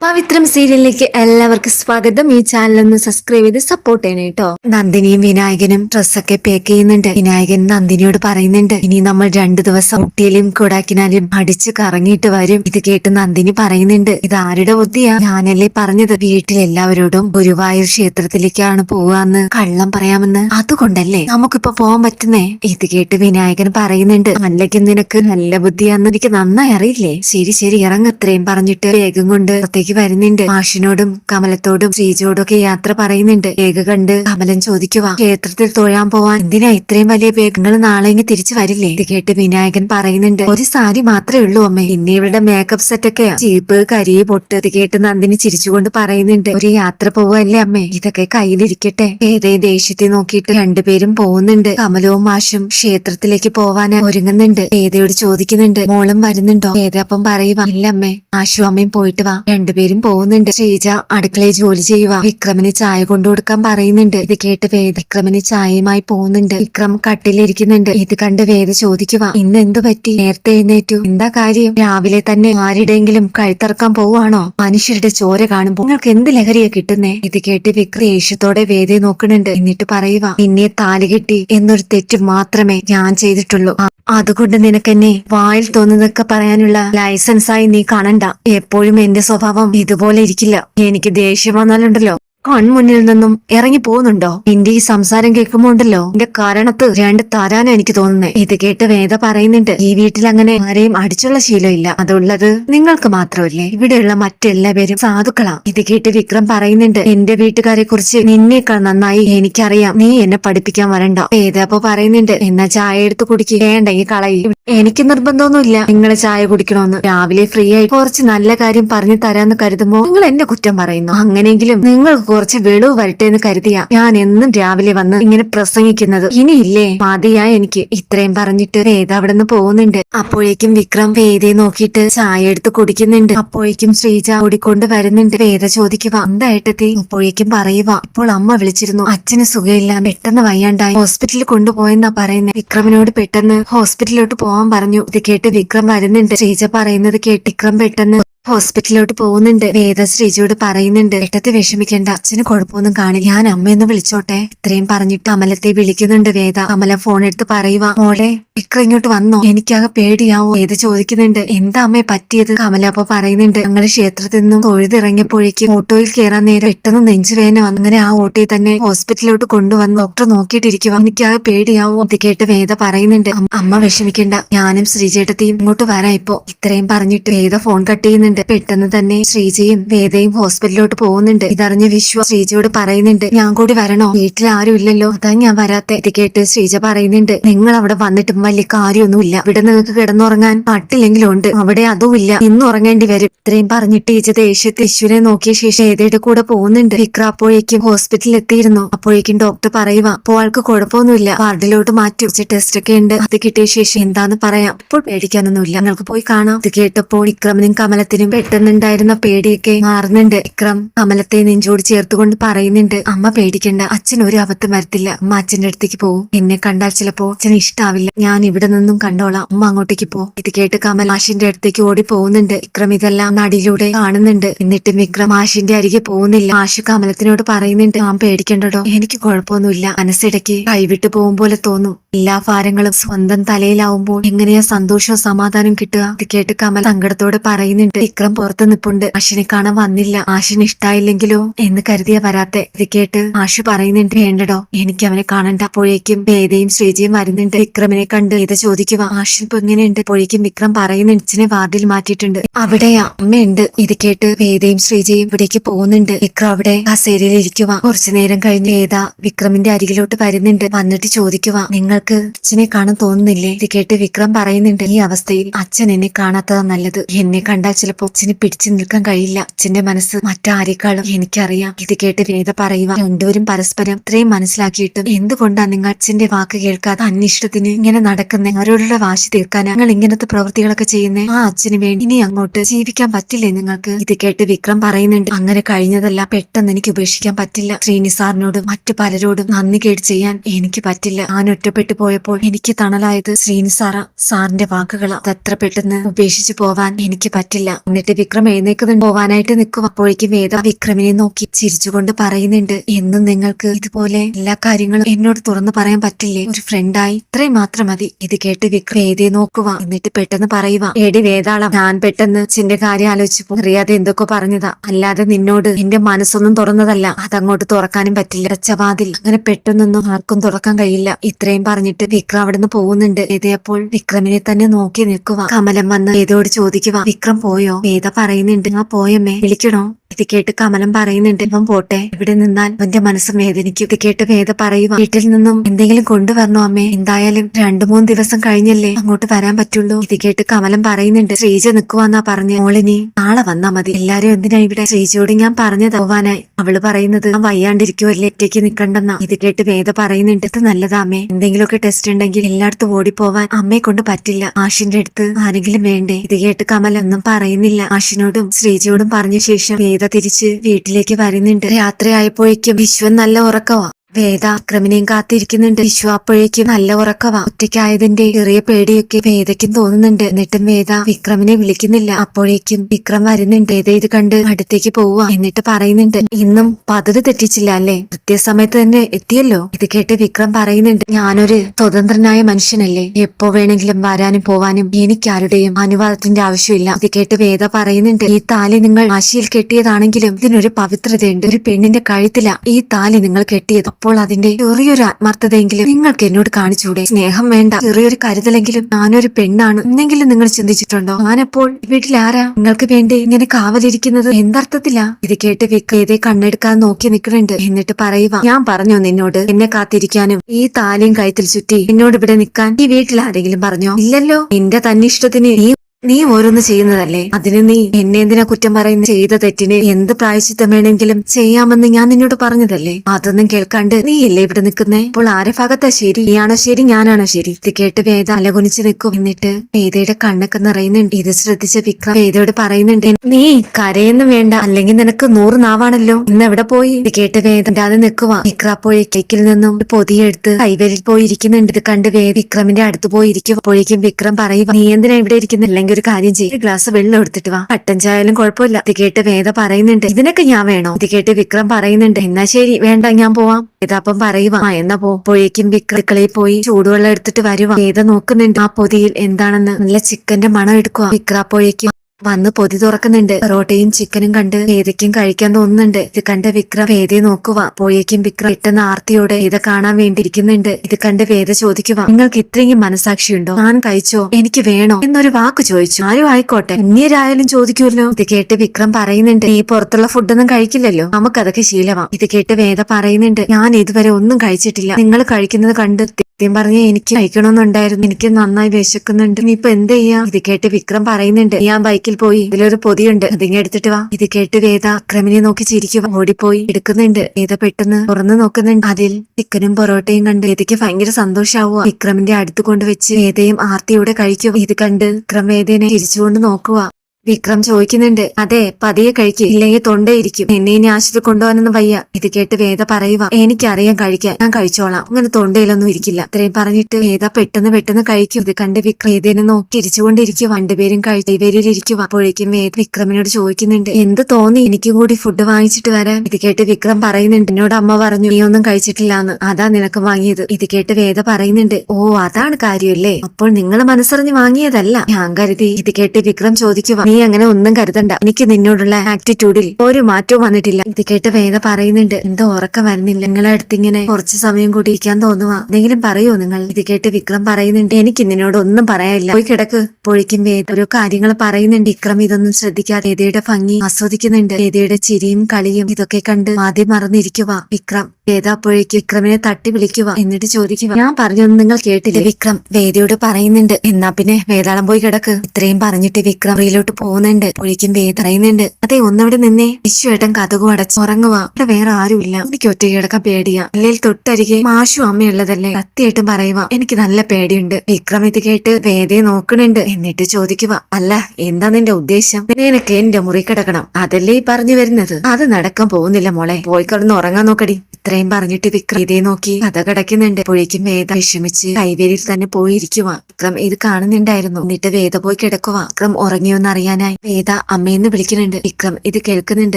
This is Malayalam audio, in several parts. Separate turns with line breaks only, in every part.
പവിത്രം സീരിയലിലേക്ക് എല്ലാവർക്കും സ്വാഗതം. ഈ ചാനൽ ഒന്ന് സബ്സ്ക്രൈബ് ചെയ്ത് സപ്പോർട്ട് ചെയ്യണം കേട്ടോ നന്ദിനിയും വിനായകനും ഡ്രസ്സൊക്കെ പാക്ക് ചെയ്യുന്നുണ്ട്. വിനായകൻ നന്ദിനിയോട് പറയുന്നുണ്ട് ഇനി നമ്മൾ രണ്ടു ദിവസം ഊട്ടിയിലും കൊടാക്കിനാലും അടിച്ച് കറങ്ങിയിട്ട് വരും. ഇത് കേട്ട് നന്ദിനി പറയുന്നുണ്ട് ഇത് ആരുടെ ബുദ്ധിയാ? ഞാനല്ലേ പറഞ്ഞത് വീട്ടിൽ എല്ലാവരോടും ഗുരുവായൂർ ക്ഷേത്രത്തിലേക്കാണ് പോവാന്ന് കള്ളം പറയാമെന്ന്. അതുകൊണ്ടല്ലേ നമുക്കിപ്പോ പോവാൻ പറ്റുന്നേ? ഇത് കേട്ട് വിനായകൻ പറയുന്നുണ്ട് അല്ലെങ്കിൽ നിനക്ക് നല്ല ബുദ്ധിയാന്ന് എനിക്ക് നന്നായി അറിയില്ലേ? ശരി ശരി ഇറങ്ങത്രയും പറഞ്ഞിട്ട് വേഗം കൊണ്ട് പുറത്തേക്ക് വരുന്നുണ്ട്. മാഷിനോടും കമലത്തോടും ശ്രീജോടും ഒക്കെ യാത്ര പറയുന്നുണ്ട്. ഏക കണ്ട് കമലൻ ചോദിക്കുക ക്ഷേത്രത്തിൽ തൊഴാൻ പോവാൻ എന്തിനാ ഇത്രയും വലിയ വേഗങ്ങൾ നാളെ ഇനി തിരിച്ചു വരില്ലേ? ഇത് കേട്ട് വിനായകൻ പറയുന്നുണ്ട് ഒരു സാരി മാത്രമേ ഉള്ളൂ അമ്മ. പിന്നെ ഇവരുടെ മേക്കപ്പ് സെറ്റ് ഒക്കെ ചീപ്പ് കരി പൊട്ട് ഇത് കേട്ട് നന്ദിനി ചിരിച്ചുകൊണ്ട് പറയുന്നുണ്ട് ഒരു യാത്ര പോവല്ലേ അമ്മേ? ഇതൊക്കെ കയ്യിലിരിക്കട്ടെ. ഏതേ ദേഷ്യത്തെ നോക്കിയിട്ട് രണ്ടുപേരും പോകുന്നുണ്ട്. കമലവും മാഷും ക്ഷേത്രത്തിലേക്ക് പോവാൻ ഒരുങ്ങുന്നുണ്ട്. ഏതയോട് ചോദിക്കുന്നുണ്ട് മോളും വരുന്നുണ്ടോ? ഏതപ്പം പറയുക ഇല്ല അമ്മേ. ആശു അമ്മയും പോയിട്ട് വാ. രണ്ടുപേരും പോകുന്നുണ്ട്. ശ്രീജ അടുക്കളയിൽ ജോലി ചെയ്യുക. വിക്രമിന് ചായ കൊണ്ടു കൊടുക്കാൻ പറയുന്നുണ്ട്. ഇത് കേട്ട് വേദ വിക്രമിന് ചായയുമായി പോകുന്നുണ്ട്. വിക്രം കട്ടിലിരിക്കുന്നുണ്ട്. ഇത് കണ്ട് വേദ ചോദിക്കുക ഇന്ന് എന്തു പറ്റി? നേരത്തെ എഴുന്നേറ്റു. എന്താ കാര്യം? രാവിലെ തന്നെ ആരുടെയെങ്കിലും കഴുത്തിറക്കാൻ പോവാണോ മനുഷ്യരുടെ ചോര കാണുമ്പോൾ നിങ്ങൾക്ക് എന്ത് ലഹരിയാ കിട്ടുന്നേ? ഇത് കേട്ട് വിക്രം ദേഷ്യത്തോടെ വേദയെ നോക്കുന്നുണ്ട്. എന്നിട്ട് പറയുക നിന്നെ താലി കിട്ടി എന്നൊരു തെറ്റ് മാത്രമേ ഞാൻ ചെയ്തിട്ടുള്ളൂ. അതുകൊണ്ട് നിനക്കെന്നെ വായിൽ തോന്നുന്നതൊക്കെ പറയാനുള്ള ലൈസൻസായി നീ കാണണ്ട. എപ്പോഴും എന്റെ സ്വഭാവം ഇതുപോലെ ഇരിക്കില്ല. എനിക്ക് ദേഷ്യം വന്നാലുണ്ടല്ലോ. കൺമുന്നിൽ നിന്നും ഇറങ്ങി പോകുന്നുണ്ടോ? നിന്റെ ഈ സംസാരം കേൾക്കുമ്പോ ഉണ്ടല്ലോ എന്റെ കാരണത്ത് രണ്ട് താരാനും എനിക്ക് തോന്നുന്നേ. ഇത് കേട്ട് വേദ പറയുന്നുണ്ട് ഈ വീട്ടിൽ അങ്ങനെ ആരെയും അടിച്ചുള്ള ശീലമില്ല. അതുള്ളത് നിങ്ങൾക്ക് മാത്രമല്ലേ. ഇവിടെയുള്ള മറ്റെല്ലാവരും സാധുക്കളാ. ഇത് കേട്ട് വിക്രം പറയുന്നുണ്ട് എന്റെ വീട്ടുകാരെ കുറിച്ച് നിന്നേക്കാൾ നന്നായി എനിക്കറിയാം. നീ എന്നെ പഠിപ്പിക്കാൻ വരണ്ട. വേദ അപ്പൊ പറയുന്നുണ്ട് എന്നാ ചായ എടുത്ത് കുടിക്കുക വേണ്ടെങ്കിൽ കളയി. എനിക്ക് നിർബന്ധമൊന്നുമില്ല. നിങ്ങൾ ചായ കുടിക്കണമെന്ന് രാവിലെ ഫ്രീ ആയി കുറച്ച് നല്ല കാര്യം പറഞ്ഞു തരാന്ന് കരുതുമ്പോ നിങ്ങൾ എന്നെ കുറ്റം പറയുന്നു. അങ്ങനെയെങ്കിലും നിങ്ങൾക്ക് കുറച്ച് വെളിവ് വരട്ടെ എന്ന് കരുതിയാ ഞാൻ എന്നും രാവിലെ വന്ന് ഇങ്ങനെ പ്രസംഗിക്കുന്നത്. ഇനിയില്ലേ? മതിയാ എനിക്ക്. ഇത്രയും പറഞ്ഞിട്ട് വേദ അവിടെ നിന്ന് പോകുന്നുണ്ട്. അപ്പോഴേക്കും വിക്രം വേദയെ നോക്കിയിട്ട് ചായ എടുത്ത് കുടിക്കുന്നുണ്ട്. അപ്പോഴേക്കും ശ്രീജ ഓടിക്കൊണ്ട് വരുന്നുണ്ട്. വേദ ചോദിക്കുക എന്തായിട്ടെത്തി അപ്പോഴേക്കും പറയുക ഇപ്പോൾ അമ്മ വിളിച്ചിരുന്നു. അച്ഛന് സുഖമില്ല. പെട്ടെന്ന് വയ്യാണ്ടായി. ഹോസ്പിറ്റലിൽ കൊണ്ടുപോയെന്നാ പറയുന്നത് വിക്രമിനോട് പെട്ടെന്ന് ഹോസ്പിറ്റലിലോട്ട് പോവാൻ പറഞ്ഞു. ഇത് കേട്ട് വിക്രം വരുന്നുണ്ട്. ശ്രീജ പറയുന്നത് കേട്ട് വിക്രം പെട്ടെന്ന് ഹോസ്പിറ്റലിലോട്ട് പോകുന്നുണ്ട്. വേദ ശ്രീജയോട് പറയുന്നുണ്ട് ഏട്ടത്തെ വിഷമിക്കേണ്ട അച്ഛന് കുഴപ്പമൊന്നും കാണില്ല. ഞാൻ അമ്മയൊന്ന് വിളിച്ചോട്ടെ. ഇത്രയും പറഞ്ഞിട്ട് അമലത്തെ വിളിക്കുന്നുണ്ട് വേദ. അമല ഫോൺ എടുത്ത് പറയുക മോളെ വിക്രം ഇങ്ങോട്ട് വന്നോ? എനിക്കാകെ പേടിയാവോ. വേദ ചോദിക്കുന്നുണ്ട് എന്താ അമ്മയെ പറ്റിയത്? കമല അപ്പൊ പറയുന്നുണ്ട് ഞങ്ങളുടെ ക്ഷേത്രത്തിൽ നിന്നും തൊഴുതിറങ്ങിയപ്പോഴേക്കും ഓട്ടോയിൽ കയറാൻ നേരം പെട്ടെന്ന് നെഞ്ചുവേന അങ്ങനെ ആ ഓട്ടോയിൽ തന്നെ ഹോസ്പിറ്റലിലോട്ട് കൊണ്ടുവന്ന് ഡോക്ടർ നോക്കിയിട്ടിരിക്കുക എനിക്കാകെ പേടിയാവോ. ഇത് കേട്ട് വേദ പറയുന്നുണ്ട് "അമ്മ- വിഷമിക്കണ്ട. ഞാനും ശ്രീചേട്ടത്തെയും ഇങ്ങോട്ട് വരാം ഇപ്പോ. ഇത്രയും പറഞ്ഞിട്ട് വേദ ഫോൺ കട്ട് ചെയ്യുന്നുണ്ട്. പെട്ടെന്ന് തന്നെ ശ്രീജയും വേദയും ഹോസ്പിറ്റലിലോട്ട് പോകുന്നുണ്ട്. ഇതറിഞ്ഞ വിശ്വ ശ്രീജയോട് പറയുന്നുണ്ട് ഞാൻ കൂടി വരണോ? വീട്ടിൽ ആരും ഇല്ലല്ലോ. അതാ ഞാൻ വരാത്ത. ഇത് കേട്ട് ശ്രീജ പറയുന്നുണ്ട് നിങ്ങൾ അവിടെ വന്നിട്ടും വലിയ കാര്യമൊന്നുമില്ല. ഇവിടെ നിങ്ങൾക്ക് കിടന്നുറങ്ങാൻ പട്ടില്ലെങ്കിലും ഉണ്ട് അവിടെ അതുമില്ല. ഇന്ന് ഉറങ്ങേണ്ടി വരും. ഇത്രയും പറഞ്ഞിട്ട് ഈജ ദേഷ്യത്തിൽ വിശ്വനെ നോക്കിയ ശേഷം ഏതയുടെ കൂടെ പോകുന്നുണ്ട്. വിക്ര അപ്പോഴേക്കും ഹോസ്പിറ്റലിൽ എത്തിയിരുന്നു. അപ്പോഴേക്കും ഡോക്ടർ പറയുക അപ്പോൾ ആൾക്ക് കുഴപ്പമൊന്നുമില്ല. വാർഡിലോട്ട് മാറ്റി വെച്ച ടെസ്റ്റ് ഒക്കെ ഉണ്ട്. അത് കിട്ടിയ ശേഷം എന്താന്ന് പറയാം. ഇപ്പോൾ പേടിക്കാനൊന്നുമില്ല. നിങ്ങൾക്ക് പോയി കാണാം. ഇത് കേട്ടപ്പോൾ വിക്രമനും കമലത്തിനും പെട്ടെന്നുണ്ടായിരുന്ന പേടിയൊക്കെ മാറുന്നുണ്ട്. വിക്രം കമലത്തെ നെഞ്ചോട് ചേർത്തുകൊണ്ട് പറയുന്നുണ്ട് അമ്മ പേടിക്കണ്ട അച്ഛൻ ഒരു അബദ്ധം വരത്തില്ല. അമ്മ അച്ഛന്റെ അടുത്തേക്ക് പോകും എന്നെ കണ്ടാൽ ചിലപ്പോ അച്ഛന് ഇഷ്ടാവില്ല. ഞാൻ ഇവിടെ നിന്നും കണ്ടോളാം. അമ്മ അങ്ങോട്ടേക്ക് പോ. ഇത് കേട്ട് കമൽ ആഷിന്റെ അടുത്തേക്ക് ഓടി പോകുന്നുണ്ട്. വിക്രം ഇതെല്ലാം നടിയിലൂടെ കാണുന്നുണ്ട്. എന്നിട്ടും വിക്രം ആഷിന്റെ അരികെ പോകുന്നില്ല. ആഷ് കമലത്തിനോട് പറയുന്നുണ്ട് ഞാൻ പേടിക്കണ്ടടോ. എനിക്ക് കുഴപ്പമൊന്നുമില്ല. മനസ്സിടയ്ക്ക് കൈവിട്ടു പോകും പോലെ തോന്നും. എല്ലാ ഭാരങ്ങളും സ്വന്തം തലയിലാവുമ്പോൾ എങ്ങനെയാ സന്തോഷവും സമാധാനം കിട്ടുക? ഇത് കേട്ട് കമൽ സങ്കടത്തോടെ പറയുന്നുണ്ട്. വിക്രം പുറത്ത് നിപ്പുണ്ട്. ആഷിനെ കാണാൻ വന്നില്ല. ആഷിന് ഇഷ്ടായില്ലെങ്കിലോ എന്ന് കരുതിയ വരാത്തെ. ഇത് കേട്ട് ആശു പറയുന്നുണ്ട് വേണ്ടടോ. എനിക്ക് അവനെ കാണണ്ട. അപ്പോഴേക്കും വേദയും ശ്രീജയും വരുന്നുണ്ട്. വിക്രമിനെ കണ്ട് ഇത് ചോദിക്കുക ആഷിൻ ഇപ്പൊ ഇങ്ങനെയുണ്ട് അപ്പോഴേക്കും വിക്രം പറയുന്ന അച്ഛനെ വാർഡിൽ മാറ്റിയിട്ടുണ്ട്. അവിടെയാ അമ്മയുണ്ട്. ഇത് കേട്ട് വേദയും ശ്രീജയും ഇവിടേക്ക് പോകുന്നുണ്ട്. വിക്രം അവിടെ കസേരയിൽ ഇരിക്കുക. കുറച്ചു നേരം കഴിഞ്ഞ് വേദ വിക്രമിന്റെ അരികിലോട്ട് വരുന്നുണ്ട്. വന്നിട്ട് ചോദിക്കുക നിങ്ങൾക്ക് അച്ഛനെ കാണാൻ തോന്നുന്നില്ലേ? ഇത് കേട്ട് വിക്രം പറയുന്നുണ്ട് ഈ അവസ്ഥയിൽ അച്ഛൻ എന്നെ കാണാത്തതാ നല്ലത്. എന്നെ കണ്ടാൽ ചിലപ്പോ അച്ഛന് പിടിച്ചു നിൽക്കാൻ കഴിയില്ല. അച്ഛന്റെ മനസ്സ് മറ്റാരെക്കാളും എനിക്കറിയാം. ഇത് കേട്ട് വേദ പറയുക രണ്ടുപേരും പരസ്പരം ഇത്രയും മനസ്സിലാക്കിയിട്ടും എന്തുകൊണ്ടാണ് നിങ്ങൾ അച്ഛന്റെ വാക്ക് കേൾക്കാതെ അന്വേഷണത്തിന് ഇങ്ങനെ നടക്കുന്ന? അവരോടുള്ള വാശി തീർക്കാൻ നിങ്ങൾ ഇങ്ങനത്തെ പ്രവൃത്തികളൊക്കെ ചെയ്യുന്ന? ആ അച്ഛന് വേണ്ടി ഇനി അങ്ങോട്ട് ജീവിക്കാൻ പറ്റില്ലേ നിങ്ങൾക്ക്? ഇത് കേട്ട് വിക്രം പറയുന്നുണ്ട് അങ്ങനെ കഴിഞ്ഞതല്ല പെട്ടെന്ന് എനിക്ക് ഉപേക്ഷിക്കാൻ പറ്റില്ല. ശ്രീനി സാറിനോടും മറ്റു പലരോടും നന്ദി കേട്ട് ചെയ്യാൻ എനിക്ക് പറ്റില്ല. ഞാൻ ഒറ്റപ്പെട്ടു പോയപ്പോൾ എനിക്ക് തണലായത് ശ്രീനി സാറ. സാറിന്റെ വാക്കുകളാ. അതത്ര പെട്ടെന്ന് ഉപേക്ഷിച്ചു പോവാൻ എനിക്ക് പറ്റില്ല. എന്നിട്ട് വിക്രം എഴുന്നേക്കുന്നുണ്ട് പോവാനായിട്ട് നിൽക്കും. അപ്പോഴേക്കും വേദ വിക്രമിനെ നോക്കി ചിരിച്ചുകൊണ്ട് പറയുന്നുണ്ട് എന്നും നിങ്ങൾക്ക് ഇതുപോലെ എല്ലാ കാര്യങ്ങളും എന്നോട് തുറന്നു പറയാൻ പറ്റില്ലേ? ഒരു ഫ്രണ്ടായി ഇത്രയും മാത്രം മതി. ഇത് കേട്ട് വിക്രം വേദയെ നോക്കുക. എന്നിട്ട് പെട്ടെന്ന് പറയുക എടി വേതാളം ഞാൻ പെട്ടെന്ന് ചിന്റെ കാര്യം ആലോചിച്ചു. അറിയാതെ എന്തൊക്കെ പറഞ്ഞതാ. അല്ലാതെ നിന്നോട് എന്റെ മനസ്സൊന്നും തുറന്നതല്ല. അതങ്ങോട്ട് തുറക്കാനും പറ്റില്ല. ചവാതിൽ അങ്ങനെ പെട്ടെന്നൊന്നും ആർക്കും തുറക്കാൻ കഴിയില്ല. ഇത്രയും പറഞ്ഞിട്ട് വിക്രം അവിടുന്ന് പോകുന്നുണ്ട്. വേദയപ്പോൾ വിക്രമിനെ തന്നെ നോക്കി നിൽക്കുക. കമലം വന്ന് ഏതോട് ചോദിക്കുക വിക്രം പോയോ? വേദ പറയുന്നുണ്ട്. ആ പോയമ്മേ വിളിക്കണോ? ഇത് കേട്ട് കമലം പറയുന്നുണ്ട് ഇവൻ പോട്ടെ ഇവിടെ നിന്നാൽ അവന്റെ മനസ്സ് വേദനിക്കും. ഇത് കേട്ട് വേദ പറയുക വീട്ടിൽ നിന്നും എന്തെങ്കിലും കൊണ്ടുവരണോ അമ്മേ? എന്തായാലും രണ്ടു മൂന്ന് ദിവസം കഴിഞ്ഞല്ലേ അങ്ങോട്ട് വരാൻ പറ്റുള്ളൂ. ഇത് കേട്ട് കമലം പറയുന്നുണ്ട് ശ്രീജ നിക്കുവാന്നാ പറഞ്ഞ. മോളിനി നാളെ വന്നാ മതി. എല്ലാരും എന്തിനാ ഇവിടെ? ശ്രീജയോട് ഞാൻ പറഞ്ഞത് പോവാനായി. അവൾ പറയുന്നത് ഞാൻ വയ്യാണ്ടിരിക്കുവല്ലേ ഒറ്റയ്ക്ക് നിക്കണ്ടെന്നാ. ഇത് കേട്ട് വേദ പറയുന്നുണ്ട് ഇത് നല്ലതാ അമ്മേ. എന്തെങ്കിലുമൊക്കെ ടെസ്റ്റ് ഉണ്ടെങ്കിൽ എല്ലായിടത്തും ഓടിപ്പോവാൻ അമ്മയെ കൊണ്ട് പറ്റില്ല. ആഷിന്റെ അടുത്ത് ആരെങ്കിലും വേണ്ടേ? ഇത് കേട്ട് കമൽ ഒന്നും പറയുന്നില്ല. ആഷിനോടും ശ്രീജയോടും പറഞ്ഞ ശേഷം തിരിച്ച് വീട്ടിലേക്ക് വരുന്നുണ്ട്. രാത്രിയായപ്പോഴേക്കും വിശ്വൻ നല്ല ഉറക്കവാ. വേദ അക്രമിനെയും കാത്തിരിക്കുന്നുണ്ട്. വിശ്വ അപ്പോഴേക്കും നല്ല ഉറക്കവാ. ഒറ്റയ്ക്കായതിന്റെ ചെറിയ പേടിയൊക്കെ വേദയ്ക്കും തോന്നുന്നുണ്ട്. എന്നിട്ടും വേദ വിക്രമിനെ വിളിക്കുന്നില്ല. അപ്പോഴേക്കും വിക്രം വരുന്നുണ്ട്. വേദ ഇത് കണ്ട് അടുത്തേക്ക് പോവുക എന്നിട്ട് പറയുന്നുണ്ട് ഇന്നും പതിവ് തെറ്റിച്ചില്ല അല്ലേ? കൃത്യസമയത്ത് തന്നെ എത്തിയല്ലോ? ഇത് കേട്ട് വിക്രം പറയുന്നുണ്ട് ഞാനൊരു സ്വതന്ത്രനായ മനുഷ്യനല്ലേ. എപ്പോ വേണമെങ്കിലും വരാനും പോവാനും എനിക്കാരുടെയും അനുവാദത്തിന്റെ ആവശ്യമില്ല. ഇത് കേട്ട് വേദ പറയുന്നുണ്ട് ഈ താലി നിങ്ങൾ ആശയിൽ കെട്ടിയതാണെങ്കിലും ഇതിനൊരു പവിത്രതയുണ്ട്. ഒരു പെണ്ണിന്റെ കഴുത്തില ഈ താലി നിങ്ങൾ കെട്ടിയത്. അപ്പോൾ അതിന്റെ ചെറിയൊരു ആത്മാർത്ഥതയെങ്കിലും നിങ്ങൾക്ക് എന്നോട് കാണിച്ചൂടെ സ്നേഹം വേണ്ട. ചെറിയൊരു കരുതലെങ്കിലും ഞാനൊരു പെണ്ണാണ്. എന്നെങ്കിലും നിങ്ങൾ ചിന്തിച്ചിട്ടുണ്ടോ? ഞാനപ്പോൾ വീട്ടിൽ ആരാ നിങ്ങൾക്ക് വേണ്ടി ഇങ്ങനെ കാവലിരിക്കുന്നത് എന്തർത്ഥത്തിലാ? ഇത് കേട്ട് വിക്രേതെ കണ്ണെടുക്കാൻ നോക്കി നിൽക്കുന്നുണ്ട്. എന്നിട്ട് പറയുക ഞാൻ പറഞ്ഞോ നിന്നോട്? എന്നെ കാത്തിരിക്കാനും ഈ താലിയും കൈത്തിൽ ചുറ്റി എന്നോട് ഇവിടെ നിൽക്കാൻ ഈ വീട്ടിൽ ആരെങ്കിലും പറഞ്ഞോ? ഇല്ലല്ലോ. നിന്റെ തന്നിഷ്ടത്തിന് നീ നീ ഓരോന്ന് ചെയ്യുന്നതല്ലേ? അതിന് നീ എന്നെ എന്തിനാ കുറ്റം പറയുന്ന? ചെയ്ത തെറ്റിന് എന്ത് പ്രായശിത്തം വേണമെങ്കിലും ചെയ്യാമെന്ന് ഞാൻ നിന്നോട് പറഞ്ഞതല്ലേ? അതൊന്നും കേൾക്കാണ്ട് നീ അല്ലേ ഇവിടെ നിൽക്കുന്നേ? അപ്പോൾ ആരെ ഭാഗത്താ ശരി? നീയാണോ ശരി? ഞാനാണോ ശരി? ഇത് കേട്ട് വേദ അലകുനിച്ച് നിൽക്കും. എന്നിട്ട് വേദയുടെ കണ്ണൊക്കെ നിറയുന്നുണ്ട്. ഇത് ശ്രദ്ധിച്ച വിക്രം വേദയോട് പറയുന്നുണ്ട് നീ കരയൊന്നും വേണ്ട. അല്ലെങ്കിൽ നിനക്ക് നൂറ് നാവാണല്ലോ. ഇന്ന് എവിടെ പോയി? ഇത് കേട്ട് വേദ അത് നിൽക്കുക വിക്രം കേക്കിൽ നിന്നും പൊതിയെടുത്ത് കൈവരിൽ പോയിരിക്കുന്നുണ്ട്. ഇത് കണ്ട് വേദ വിക്രമിന്റെ അടുത്ത് പോയിരിക്കും. അപ്പോഴേക്കും വിക്രം പറയുക നീ എന്തിനാ ഇവിടെ ഇരിക്കുന്നില്ല അല്ലെങ്കിൽ ഒരു കാര്യം ചെയ്യും. ഒരു ഗ്ലാസ് വെള്ളം എടുത്തിട്ട് വാ. പട്ടൻ ചായാലും കുഴപ്പമില്ല. ഇത് കേട്ട് വേദ പറയുന്നുണ്ട്. ഇതിനൊക്കെ ഞാൻ വേണോ? ഇത് കേട്ട് വിക്രം പറയുന്നുണ്ട്. എന്നാ ശരി. വേണ്ട ഞാൻ പോവാം. ഇതാപ്പം പറയുവാ. എന്നാ പോ. അപ്പോഴേക്കും വിക്രക്കളിൽ പോയി ചൂടുവെള്ളം എടുത്തിട്ട് വരുവാ. വേദ നോക്കുന്നുണ്ട്. ആ പൊതിയിൽ എന്താണെന്ന്? നല്ല ചിക്കന്റെ മണം എടുക്കുക വിക്ര അപ്പോഴേക്കും വന്ന് പൊതി തുറക്കുന്നുണ്ട്. പൊറോട്ടയും ചിക്കനും കണ്ട് വേദയ്ക്കും കഴിക്കാൻ തോന്നുന്നുണ്ട്. ഇത് കണ്ട് വിക്രം വേദയെ നോക്കുക പോയേക്കും വിക്രം പെട്ടെന്ന് ആർത്തിയോടെ ഇത് കാണാൻ വേണ്ടിയിരിക്കുന്നുണ്ട്. ഇത് കണ്ട് വേദ ചോദിക്കുക നിങ്ങൾക്ക് ഇത്രയും മനസാക്ഷിയുണ്ടോ? ഞാൻ കഴിച്ചോ? എനിക്ക് വേണോ? എന്നൊരു വാക്ക് ചോദിച്ചു. ആരും ആയിക്കോട്ടെ. അന്യരായാലും ചോദിക്കുമല്ലോ. ഇത് കേട്ട് വിക്രം പറയുന്നുണ്ട് നീ പുറത്തുള്ള ഫുഡൊന്നും കഴിക്കില്ലല്ലോ. നമുക്കതൊക്കെ ശീലമാ. ഇത് കേട്ട് വേദ പറയുന്നുണ്ട് ഞാൻ ഇതുവരെ ഒന്നും കഴിച്ചിട്ടില്ല. നിങ്ങൾ കഴിക്കുന്നത് കണ്ട് സത്യം പറഞ്ഞ എനിക്ക് കഴിക്കണമെന്നുണ്ടായിരുന്നു എനിക്ക് നന്നായി വിശക്കുന്നുണ്ട്. നീ ഇപ്പൊ എന്ത് ചെയ്യാ? ഇത് കേട്ട് വിക്രം പറയുന്നുണ്ട്. ഞാൻ ബൈക്കിൽ പോയി. ഇതിലൊരു പൊതിയുണ്ട്. അതിങ്ങ എടുത്തിട്ട് വാ. ഇത് കേട്ട് വേദ അക്രമിനെ നോക്കി ചിരിക്കുക. ഓടിപ്പോയി എടുക്കുന്നുണ്ട്. വേദ പെട്ടെന്ന് തുറന്നു നോക്കുന്നുണ്ട്. അതിൽ ചിക്കനും പൊറോട്ടയും കണ്ട് വേദയ്ക്ക് ഭയങ്കര സന്തോഷാവുക. വിക്രമിന്റെ അടുത്ത് കൊണ്ടുവച്ച് വേദയും ആർത്തിയോടെ കഴിക്കുക. ഇത് കണ്ട് വിക്രം വേദനെ ചിരിച്ചുകൊണ്ട് നോക്കുക. വിക്രം ചോദിക്കുന്നുണ്ട് അതെ പതിയെ കഴിക്കും ഇല്ലെങ്കിൽ തൊണ്ടയിരിക്കും എന്നെ ഇനി ആശുപത്രി കൊണ്ടുപോകാനൊന്നും വയ്യ. ഇത് കേട്ട് വേദ പറയുക എനിക്കറിയാം കഴിക്കാൻ ഞാൻ കഴിച്ചോളാം. അങ്ങനെ തൊണ്ടയിലൊന്നും ഇരിക്കില്ല. ഇത്രയും പറഞ്ഞിട്ട് വേദ പെട്ടെന്ന് പെട്ടെന്ന് കഴിക്കും. ഇത് കണ്ട് വിക്രം ഏതേനെ നോക്കി ഇരിച്ചുകൊണ്ടിരിക്കുക രണ്ടുപേരും കഴിവരിയിലിരിക്കുക അപ്പോഴേക്കും വേദ വിക്രമിനോട് ചോദിക്കുന്നുണ്ട് എന്ത് തോന്നി? എനിക്ക് കൂടി ഫുഡ് വാങ്ങിച്ചിട്ട് വരാൻ? ഇത് കേട്ട് വിക്രം പറയുന്നുണ്ട് എന്നോട് അമ്മ പറഞ്ഞു നീ ഒന്നും കഴിച്ചിട്ടില്ല എന്ന് അതാ നിനക്ക് വാങ്ങിയത്. ഇത് കേട്ട് വേദ പറയുന്നുണ്ട് ഓ അതാണ് കാര്യമല്ലേ? അപ്പോൾ നിങ്ങൾ മനസ്സറിഞ്ഞ് വാങ്ങിയതല്ല. ഞാൻ കരുതി ഇത് കേട്ട് വിക്രം ചോദിക്കുക നീ അങ്ങനെ ഒന്നും കരുതണ്ട. എനിക്ക് നിന്നോടുള്ള ആറ്റിറ്റ്യൂഡിൽ ഒരു മാറ്റവും വന്നിട്ടില്ല. ഇത് കേട്ട് വേദ പറയുന്നുണ്ട്. എന്തോ ഉറക്കം വരുന്നില്ല. നിങ്ങളെ അടുത്ത് ഇങ്ങനെ കുറച്ച് സമയം കൂടി ഇരിക്കാൻ തോന്നുക എന്തെങ്കിലും പറയോ നിങ്ങൾ? ഇത് കേട്ട് വിക്രം പറയുന്നുണ്ട്. എനിക്ക് നിന്നോട് ഒന്നും പറയാനില്ല. പോയി കിടക്ക്. പൊഴിക്കും വേദ ഓരോ കാര്യങ്ങൾ പറയുന്നുണ്ട്. വിക്രം ഇതൊന്നും ശ്രദ്ധിക്കാതെ വേദയുടെ ഭംഗി ആസ്വദിക്കുന്നുണ്ട്. വേദയുടെ ചിരിയും കളിയും ഇതൊക്കെ കണ്ട് ആദ്യം മറന്നിരിക്കുക വിക്രം വേദ അപ്പോഴേക്ക് വിക്രമിനെ തട്ടി വിളിക്കുക. എന്നിട്ട് ചോദിക്കുക. ഞാൻ പറഞ്ഞൊന്നും നിങ്ങൾ കേട്ടില്ല? വിക്രം വേദയോട് പറയുന്നുണ്ട്. എന്നാ പിന്നെ വേതാളം പോയി കിടക്ക്. ഇത്രയും പറഞ്ഞിട്ട് വിക്രം റീലോട്ട് പോകുന്നുണ്ട്. അപ്പോഴേക്കും വേദ പറയുന്നുണ്ട്. അതെ ഒന്നവിടെ നിന്നേ. വിശ്വേട്ടൻ കഥകു അടച്ച് ഉറങ്ങുക ഇവിടെ വേറെ ആരുമില്ല. എനിക്ക് ഒറ്റ കിടക്കാൻ പേടിയാ. അല്ലെങ്കിൽ തൊട്ടരികെ മാഷു അമ്മയുള്ളതല്ലേ സത്യമായിട്ടും പറയുക എനിക്ക് നല്ല പേടിയുണ്ട്. വിക്രം ഇത് കേട്ട് വേദയെ നോക്കണുണ്ട് എന്നിട്ട് ചോദിക്കുക അല്ല എന്താ നിന്റെ ഉദ്ദേശം? നിനക്ക് എന്റെ മുറി കിടക്കണം. അതല്ലേ പറഞ്ഞു വരുന്നത്? അത് നടക്കാൻ പോകുന്നില്ല മോളെ. പോയി കിടന്ന് ഉറങ്ങാൻ നോക്കടി. ഇത്രയും ഇത്രയും പറഞ്ഞിട്ട് വിക്രം ഇതേ നോക്കി. കഥ കിടക്കുന്നുണ്ട്. അപ്പോഴേക്കും വേദ വിഷമിച്ച് കൈവേലിയിൽ തന്നെ പോയിരിക്കുക വിക്രം ഇത് കാണുന്നുണ്ടായിരുന്നു. എന്നിട്ട് വേദ പോയി കിടക്കുക വിക്രം ഉറങ്ങിയോന്ന് അറിയാനായി. വേദ അമ്മയെന്ന് വിളിക്കുന്നുണ്ട്. വിക്രം ഇത് കേൾക്കുന്നുണ്ട്.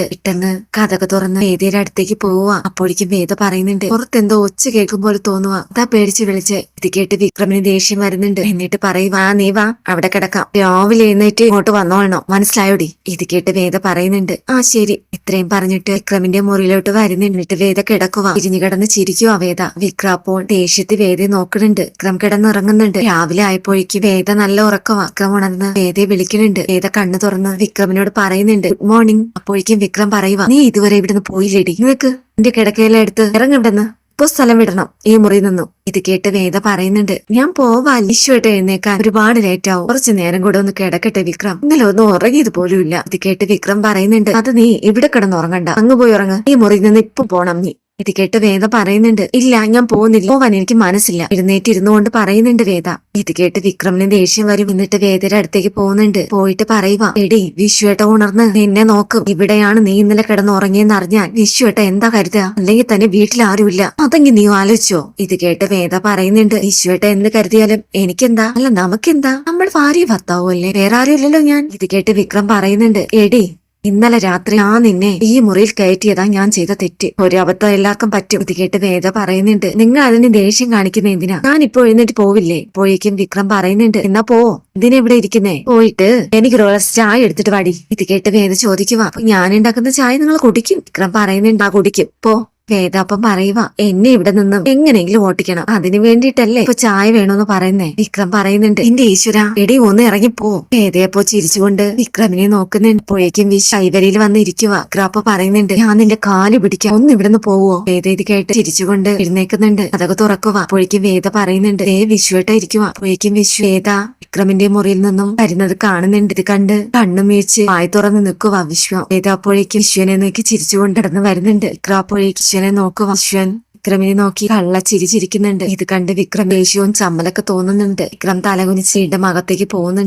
പെട്ടെന്ന് കഥക തുറന്ന് വേദയുടെ അടുത്തേക്ക് പോവുക അപ്പോഴേക്കും വേദ പറയുന്നുണ്ട്. പുറത്തെന്തോ ഒച്ച കേൾക്കും പോലെ തോന്നുക അതാ പേടിച്ച് വിളിച്ച്. ഇത് കേട്ട് വിക്രമിന് ദേഷ്യം വരുന്നുണ്ട്. എന്നിട്ട് പറയുവാ നീ വാ. അവിടെ കിടക്കാം. രാവിലെ എഴുന്നേറ്റ് ഇങ്ങോട്ട് വന്നോണോ മനസ്സിലായോടി? ഇത് കേട്ട് വേദ പറയുന്നുണ്ട്. ആ ശരി. ഇത്രയും പറഞ്ഞിട്ട് വിക്രമിന്റെ മുറിയിലോട്ട് വരുന്നുണ്ട് വേദ കിടക്കുക ഇരിഞ്ഞു കിടന്ന് ചിരിച്ചു വേദ വിക്രം അപ്പോൾ ദേഷ്യത്തിൽ വേദയെ നോക്കുന്നുണ്ട്. വിക്രം കിടന്നുറങ്ങുന്നുണ്ട്. രാവിലെ ആയപ്പോഴേക്ക് വേദ നല്ല ഉറക്കവാ വിക്രം ഉണർന്ന് വേദയെ വിളിക്കുന്നുണ്ട്. വേദ കണ്ണു തുറന്ന് വിക്രമിനോട് പറയുന്നുണ്ട്. ഗുഡ് മോർണിംഗ് അപ്പോഴേക്കും വിക്രം പറയുക നീ ഇതുവരെ ഇവിടുന്ന് പോയില്ലേടി? നിനക്ക് എന്റെ കിടക്കയിലെടുത്ത് ഇറങ്ങിവിടുന്ന് ഇപ്പൊ സ്ഥലം വിടണം. ഈ മുറി നിന്നു. ഇത് കേട്ട് വേദ പറയുന്നുണ്ട് ഞാൻ പോവാ. ഈശ്വട്ട് എഴുന്നേക്കാൻ ഒരുപാട് ലേറ്റ് ആവും കുറച്ചു നേരം കൂടെ ഒന്ന് കിടക്കട്ടെ വിക്രം. ഇന്നലെ ഒന്നും ഉറങ്ങിയത് പോലും ഇല്ല ഇത് കേട്ട് വിക്രം പറയുന്നുണ്ട് അത് നീ ഇവിടെ കിടന്ന് ഉറങ്ങണ്ട അങ്ങ് പോയി ഉറങ്ങ. ഈ മുറി നിന്ന് ഇപ്പൊ പോണം നീ. ഇത് കേട്ട് വേദ പറയുന്നുണ്ട് ഇല്ല ഞാൻ പോകുന്നില്ല. പോവാൻ എനിക്ക് മനസ്സില്ല. എഴുന്നേറ്റ് ഇരുന്നുകൊണ്ട് പറയുന്നുണ്ട് വേദ. ഇത് കേട്ട് വിക്രമിന് ദേഷ്യം വരും. എന്നിട്ട് വേദയുടെ അടുത്തേക്ക് പോകുന്നുണ്ട്. പോയിട്ട് പറയുക എടി വിശ്വേട്ട ഉണർന്ന് നിന്നെ നോക്കും. ഇവിടെയാണ് നീ ഇന്നലെ കിടന്ന് ഉറങ്ങിയെന്ന് അറിഞ്ഞാൽ വിശ്വേട്ട എന്താ കരുതുക അല്ലെങ്കിൽ തന്നെ വീട്ടിൽ ആരുമില്ല. അതെങ്കിൽ നീ ആലോചിച്ചോ. ഇത് കേട്ട് വേദ പറയുന്നുണ്ട് വിശ്വേട്ട എന്ത് കരുതിയാലും എനിക്കെന്താ? അല്ല നമുക്കെന്താ? നമ്മൾ ഭാര്യ ഭർത്താവും അല്ലേ? വേറെ ആരും ഇല്ലല്ലോ ഞാൻ. ഇത് കേട്ട് വിക്രം പറയുന്നുണ്ട് എടി ഇന്നലെ രാത്രി ആ നിന്നെ ഈ മുറിയിൽ കയറ്റിയതാ ഞാൻ ചെയ്ത തെറ്റ്. ഒരു അബദ്ധം എല്ലാവർക്കും പറ്റും. ഇത് കേട്ട് വേദ പറയുന്നുണ്ട്. നിങ്ങൾ അതിന് ദേഷ്യം കാണിക്കുന്ന എന്തിനാ? ഞാൻ ഇപ്പൊ എഴുന്നേറ്റ് പോവില്ലേ? പോയേക്കും വിക്രം പറയുന്നുണ്ട്. എന്നാ പോ. ഇതിനെവിടെ ഇരിക്കുന്നേ? പോയിട്ട് എനിക്ക് ഒരു ചായ എടുത്തിട്ട് വാടി. ഇത് കേട്ട് വേദ ചോദിക്കുക ഞാൻ ഉണ്ടാക്കുന്ന ചായ നിങ്ങൾ കുടിക്കും. വിക്രം പറയുന്നുണ്ട് ആ കുടിക്കും. പോ. വേദാപ്പം പറയുക എന്നെ ഇവിടെ നിന്ന് എങ്ങനെയെങ്കിലും ഓട്ടിക്കണം. അതിനു വേണ്ടിയിട്ടല്ലേ ഇപ്പൊ ചായ വേണോന്ന് പറയുന്നേ. വിക്രം പറയുന്നുണ്ട് എന്റെ ഈശ്വര എടി ഒന്ന് ഇറങ്ങിപ്പോ. വേദയപ്പോ ചിരിച്ചുകൊണ്ട് വിക്രമിനെ നോക്കുന്നുണ്ട്. അപ്പോഴേക്കും വിശ് ശൈവരിയിൽ വന്ന് ഇരിക്കുക വിക്രം അപ്പൊ പറയുന്നുണ്ട് ഞാൻ നിന്റെ കാൽ പിടിക്കാം. ഒന്ന് ഇവിടുന്ന് പോവോ വേദ ഇത് കേട്ട് ചിരിച്ചുകൊണ്ട് എഴുന്നേക്കുന്നുണ്ട് അതൊക്കെ തുറക്കുക അപ്പോഴേക്കും വേദ പറയുന്നുണ്ട് ഏ വിശ്വട്ട ഇരിക്കുക അപ്പോഴേക്കും വിശ്വ വേദ വിക്രമിന്റെ മുറിയിൽ നിന്നും വരുന്നത് കാണുന്നുണ്ട് ഇത് കണ്ട് കണ്ണും വീഴ്ച വായി തുറന്ന് നിൽക്കുക വിശ്വം. ഏതാപ്പോഴേക്ക് വിശ്വനെ നോക്കി ചിരിച്ചുകൊണ്ട് കിടന്ന് വരുന്നുണ്ട്. വിക്രം അപ്പോഴേക്കും വിശ്വനെ നോക്കുക വിശ്വൻ. വിക്രമിനെ നോക്കി കള്ള ചിരി ചിരിക്കുന്നുണ്ട്. ഇത് കണ്ട് വിക്രം ദേഷ്യവും ചമ്മലൊക്കെ തോന്നുന്നുണ്ട്. വിക്രം തലകുനിച്ച് വീണ്ടും അകത്തേക്ക് പോകുന്നുണ്ട്.